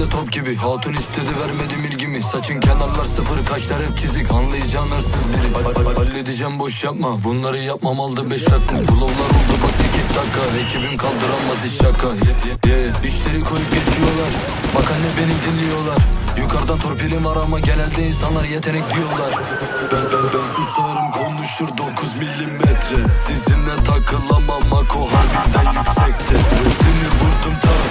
de top gibi. Hatun istedi vermedim ilgimi Saçın kenarlar sıfır kaşlar hep çizik. Anlayacağın hırsız biri. Hall- hall- Halledeceğim boş yapma. Bunları yapmam aldı beş dakika. Bulovlar oldu bak iki dakika. Ekibim kaldıramaz hiç şaka. İşleri koyup geçiyorlar. Bak anne beni dinliyorlar. Yukarıdan torpilim var ama genelde insanlar yetenek diyorlar. Ben ben ben susarım konuşur 9 milimetre. Sizinle takılamam Mako harbiden yüksekte. Hepsini vurdum tak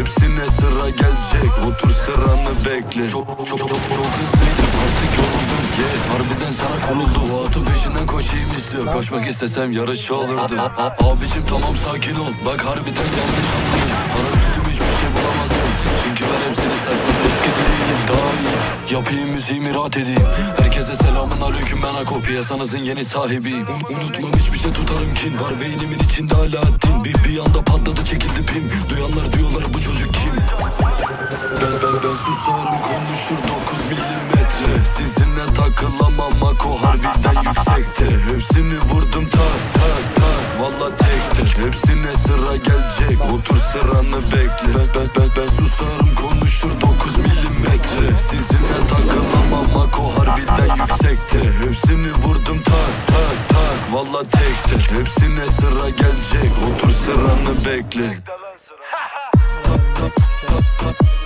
Hepsine sıra gelecek. Otur sıranı bekle. Çok çok çok çok hızlıydım. Artık yoruldum. Yeah. Harbiden sana kuruldu O atın peşinden koşayım istiyor Koşmak istesem yarışçı olurdu A- a- Abicim tamam sakin ol. Bak harbiden yanlış anladın. Para üstüm hiçbir şey bulamazsın. Çünkü ben hepsini sakladım. Eskisi değilim daha iyi. Yapayım müziğimi rahat edeyim. Herkese selamun aleyküm ben Ako Piyasanızın yeni sahibiyim. Un- Unutmam hiçbir şey tutarım kin. Var beynimin içinde hala din Bir, bir anda patladı çekildi pim. Duyanlar diyorlar susarım konuşur 9 milimetre. Sizinle takılamam Mako harbiden yüksekte. Hepsini vurdum tak tak tak Valla tekte. Hepsine sıra gelecek. Otur sıranı bekle. Ben ben ben, ben susarım konuşur 9 milimetre. Sizinle takılamam Mako harbiden yüksekte. Hepsini vurdum tak tak tak Valla tekte. Hepsine sıra gelecek. Otur sıranı bekle